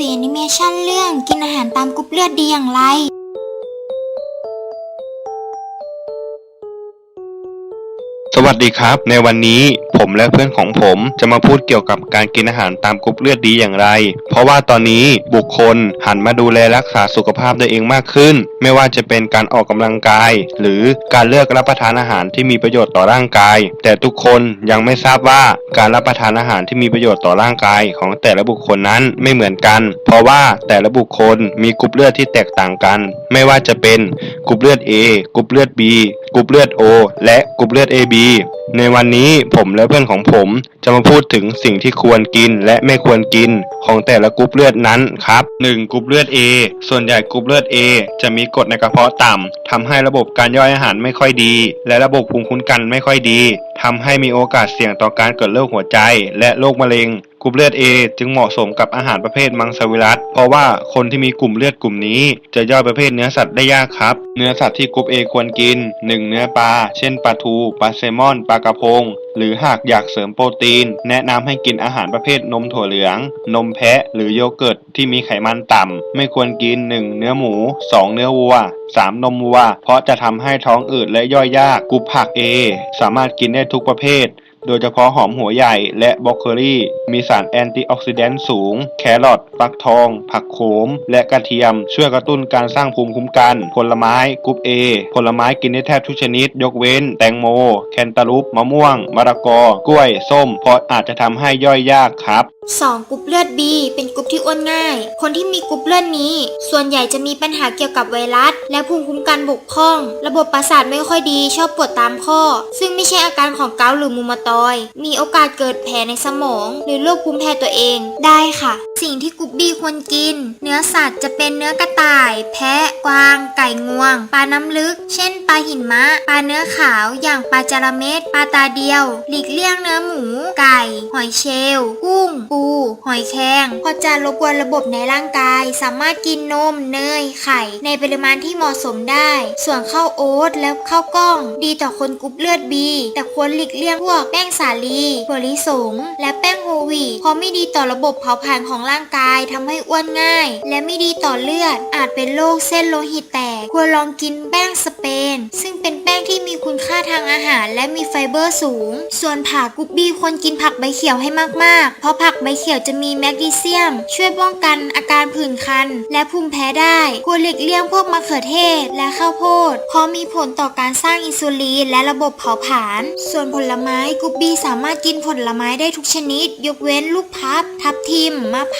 สีแอนิเมชันเรื่องกินอาหารตามกรุ๊ปเลือดดีอย่างไร สวัสดีครับ ในวันนี้ผมและเพื่อนของผมจะมาพูดเกี่ยวกับการกินอาหารตามกรุ๊ปเลือดดีอย่างไร เพราะว่าตอนนี้บุคคลหันมาดูแลรักษาสุขภาพตัวเองมากขึ้น ไม่ว่าจะเป็นการออกกำลังกาย หรือการเลือกรับประทานอาหารที่มีประโยชน์ต่อร่างกาย แต่ทุกคนยังไม่ทราบว่าการรับประทานอาหารที่มีประโยชน์ต่อร่างกายของแต่ละบุคคลนั้นไม่เหมือนกัน เพราะว่าแต่ละบุคคลมีกรุ๊ปเลือดที่แตกต่างกัน ไม่ว่าจะเป็นกรุ๊ปเลือด A กรุ๊ปเลือด B กรุ๊ปเลือด O และกรุ๊ปเลือด AB ในวันนี้ผมและเพื่อนของผมจะมาพูดถึงสิ่งที่ควรกินและไม่ควรกินของแต่ละกรุ๊ปเลือดนั้นครับ 1. กรุ๊ปเลือด A ส่วนใหญ่กรุ๊ปเลือด A จะมีกรดในกระเพาะต่ำทำให้ระบบการย่อยอาหารไม่ค่อยดี และระบบภูมิคุ้มกันไม่ค่อยดีทำให้มีโอกาสเสี่ยงต่อการเกิดโรคหัวใจ และโรคมะเร็ง กรุ๊ปเลือด A จึงเหมาะสมกับอาหารประเภทมังสวิรัตเพราะว่าคนที่มีกลุ่มเลือดกลุ่มนี้ จะย่อยประเภทเนื้อสัตว์ได้ยากครับ เนื้อสัตว์ที่กรุ๊ป A ควรกิน 1. เนื้อปลา เช่นปลาทูปลาแซลมอนปลากระพง หรือหากอยากเสริมโปรตีน แนะนำให้กินอาหารประเภทนมถั่วเหลือง นมแพะ หรือโยเกิร์ตที่มีไขมันต่ำไม่ควรกิน 1. เนื้อหมู 2. เนื้อวัว 3. นมวัว เพราะจะทำให้ท้องอืดและย่อยยากกรุ๊ปผัก A สามารถกินได้ทุกประเภท โดยเฉพาะหอมหัวใหญ่และบล็อกโคลีมีสารแอนตี้ออกซิแดนต์สูง แครอท ฟักทอง ผักโขม และกระเทียม ช่วยกระตุ้นการสร้างภูมิคุ้มกัน ผลไม้กรุ๊ป A ผลไม้กินได้แทบทุกชนิด ยกเว้น แตงโม แคนตาลูป มะม่วง มะละกอ กล้วย ส้ม เพราะอาจจะทำให้ย่อยยากครับ 2. กรุ๊ปเลือด B เป็นกรุ๊ปที่อ้วนง่าย คนที่มีกรุ๊ปเลือดนี้ ส่วนใหญ่จะมีปัญหาเกี่ยวกับไวรัส และภูมิคุ้มกันบกพร่อง ระบบประสาทไม่ค่อยดี ชอบปวดตามข้อ ซึ่งไม่ใช่อาการของเกาหรือมูมาตอย มีโอกาสเกิดแผลในสมอง หรือโรคภูมิแพ้ตัวเองได้ค่ะ สิ่งที่กรุ๊ป B ควรกิน เนื้อสัตว์จะเป็นเนื้อกระต่าย แพะ กวาง ไก่งวง ปลาน้ำลึก เช่น ปลาหินมะ ปลาเนื้อขาวอย่างปลาจาระเม็ด ปลาตาเดียว หลีกเลี่ยงเนื้อหมู ไก่ หอยเชลล์กุ้ง ปู หอยแครงเพอจะรบกวนระบบในร่างกาย สามารถกินนม เนย ไข่ ในปริมาณที่เหมาะสมได้ ส่วนข้าวโอ๊ตและข้าวกล้อง ดีต่อคนกรุ๊ปเลือด B แต่ควรหลีกเลี่ยงพวกแป้งสาลีถั่วลิสงและแป้งโฮวีเพราะไม่ดีต่อระบบเผาผลาญของร่างกายทำให้อ้วนง่าย และไม่ดีต่อเลือด อาจเป็นโรคเส้นโลหิตแตก ควรลองกินแป้งสเปน ซึ่งเป็นแป้งที่มีคุณค่าทางอาหาร และมีไฟเบอร์สูง ส่วนผักกรุ๊ปบีควรกินผักใบเขียวให้มากๆ เพราะผักใบเขียวจะมีแมกนีเซียม ช่วยป้องกันอาการผื่นคัน และภูมิแพ้ได้ ควรหลีกเลี่ยงพวกมะเขือเทศและข้าวโพด เพราะมีผลต่อการสร้างอินซูลินและระบบเผาผลาญ ส่วนผลไม้กรุ๊ปบีสามารถกินผลไม้ได้ทุกชนิด ยกเว้นลูกพับ ทับทิม มะพร้าว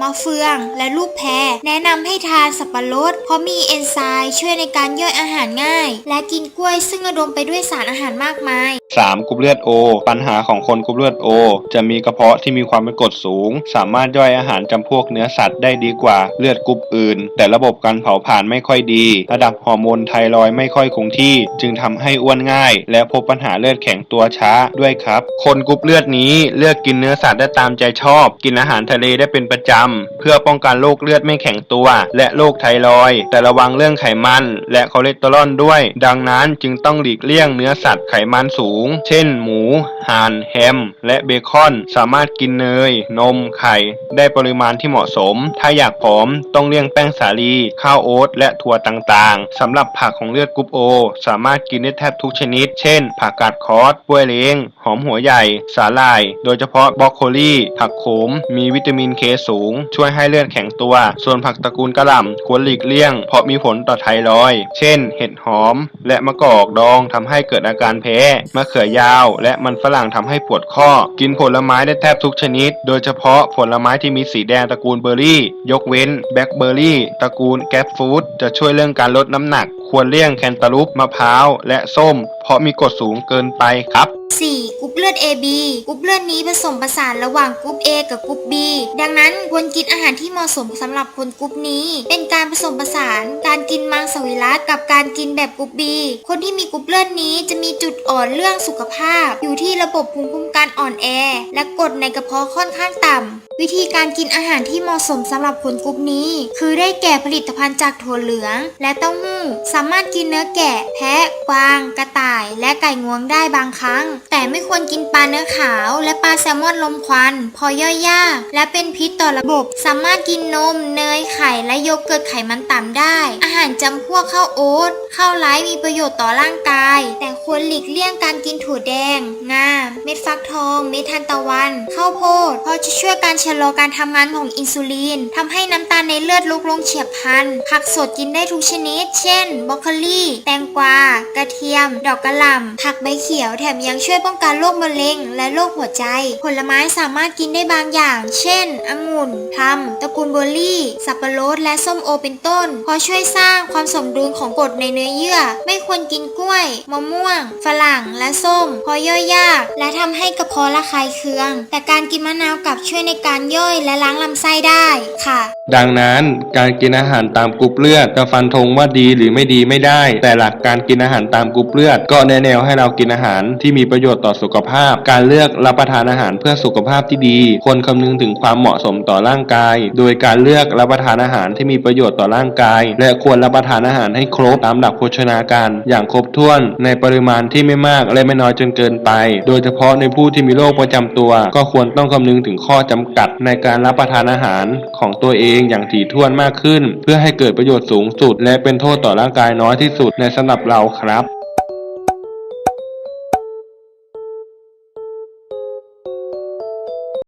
มะเฟือง และลูกแพรแนะนำให้ทานสับปะรด เพราะมีเอนไซม์ช่วยในการย่อยอาหารง่าย และกินกล้วยซึ่งอุดมไปด้วยสารอาหารมากมาย 3. กรุ๊ปเลือด O ปัญหาของคนกรุ๊ปเลือด O จะมีกระเพาะที่มีความเป็นกรดสูง สามารถย่อยอาหารจำพวกเนื้อสัตว์ได้ดีกว่าเลือดกรุ๊ปอื่น แต่ระบบการเผาผลาญไม่ค่อยดี ระดับฮอร์โมนไทรอยไม่ค่อยคงที่ จึงทำให้อ้วนง่าย และพบปัญหาเลือดแข็งตัวช้าด้วยครับ คนกรุ๊ปเลือดนี้เลือกกินเนื้อสัตว์ได้ตามใจชอบ กินอาหารทะเลได้เป็นประจำเพื่อป้องกันโรคเลือดไม่แข็งตัว และโรคไทรอยแต่ระวังเรื่องไขมัน และคอเลสเตอรอลด้วย ดังนั้นจึงต้องหลีกเลี่ยงเนื้อสัตว์ไขมันสูงเช่น หมู ห่าน แฮม และเบคอน สามารถกินเนย นม ไข่ ได้ปริมาณที่เหมาะสม ถ้าอยากผอมต้องเลี่ยงแป้งสาลี ข้าวโอ๊ต และถั่วต่างๆ สำหรับผักของเลือดกรุ๊ปโอ สามารถกินได้แทบทุกชนิด เช่น ผักกาดคอสกล้วยเล้ง หอมหัวใหญ่ สาหร่าย โดยเฉพาะบรอกโคลีผักโขม มีวิตามินเคสูง ช่วยให้เลือดแข็งตัว ส่วนผักตระกูลกระหล่ำควรหลีกเลี่ยง เพราะมีผลต่อไทรอย เช่น เห็ดหอม และมะกอกดองทำให้เกิดอาการแพ้มะเขือยาว และมันฝรั่งทำให้ปวดข้อ กินผลไม้ได้แทบทุกชนิด โดยเฉพาะผลไม้ที่มีสีแดงตระกูลเบอร์รี่ ยกเว้นแบล็คเบอร์รี่ตระกูลแกปฟูดจะช่วยเรื่องการลดน้ำหนัก ควรเลี่ยงแคนตาลูปมะพร้าว และส้ม เพราะมีกรดสูงเกินไปครับ 4. กรุ๊ปเลือด AB กรุ๊ปเลือดนี้ผสมผสานระหว่างกรุ๊ป A กับกรุ๊ป B ดังนั้นควรกินอาหารที่เหมาะสมสำหรับคนกรุ๊ปนี้ เป็นการผสมผสาน การกินมังสวิรัตกับการกินแบบกรุ๊ป B คนที่มีกรุ๊ปเลือดนี้จะมีจุดอ่อนเรื่องสุขภาพ อยู่ที่ระบบภูมิคุ้มกันอ่อนแอ และกรดในกระเพาะค่อนข้างต่ำวิธีการกินอาหารที่เหมาะสมสำหรับคนกลุ่มนี้ คือได้แก่ผลิตภัณฑ์จากถั่วเหลือง และเต้าหู้ สามารถกินเนื้อแกะ แพะ กวาง กระต่าย และไก่งวงได้บางครั้ง แต่ไม่ควรกินปลาเนื้อขาว และปลาแซลมอนลมควัน พอย่อยยาก และเป็นพิษต่อระบบ สามารถกินนม เนย ไข่ และโยเกิร์ตไขมันต่ำได้ อาหารจำพวกข้าวโอ๊ตข้าวไร้มีประโยชน์ต่อร่างกาย แต่ควรหลีกเลี่ยงการกินถั่วแดง งา เม็ดฟักทอง เม็ดทานตะวัน ข้าวโพด เพราะจะช่วยการชะลอการทำงานของอินซูลินทำให้น้ำตาลในเลือดลดลงเฉียบพลัน ผักสดกินได้ทุกชนิด เช่นบรอกโคลีแตงกวา กระเทียม ดอกกระหล่ำผักใบเขียวแถมยังช่วยป้องกันโรคมะเร็ง และโรคหัวใจ ผลไม้สามารถกินได้บางอย่าง เช่นองุ่นพลัมตระกูลเบอร์รี่ สับปะรดและส้มโอเป็นต้นเพราะช่วยสร้างความสมดุลของกรดในเนื้อเยื่อ ไม่ควรกินกล้วย มะม่วง ฝรั่งและส้มเพราะย่อยยาก และทำให้กระเพาะระคายเคือง แต่การกินมะนาวกลับช่วยในการย่อยและล้างลำไส้ได้ค่ะ ดังนั้นการกินอาหารตามกรุ๊ปเลือดจะฟันธงว่าดีหรือไม่ดีไม่ได้ แต่หลักการกินอาหารตามกรุ๊ปเลือด ก็แนะแนวให้เรากินอาหารที่มีประโยชน์ต่อสุขภาพ การเลือกรับประทานอาหารเพื่อสุขภาพที่ดีควรคำนึงถึงความเหมาะสมต่อร่างกาย โดยการเลือกรับประทานอาหารที่มีประโยชน์ต่อร่างกาย และควรรับประทานอาหารให้ครบตามหลักโภชนาการ อย่างครบถ้วนในปริมาณที่ไม่มากและไม่น้อยจนเกินไป โดยเฉพาะในผู้ที่มีโรคประจำตัว ก็ควรต้องคำนึงถึงข้อจำกัดในการรับประทานอาหารของตัวเองอย่างถี่ถ้วนมากขึ้น เพื่อให้เกิดประโยชน์สูงสุด และเป็นโทษต่อร่างกายน้อยที่สุดในสำหรับเราครับ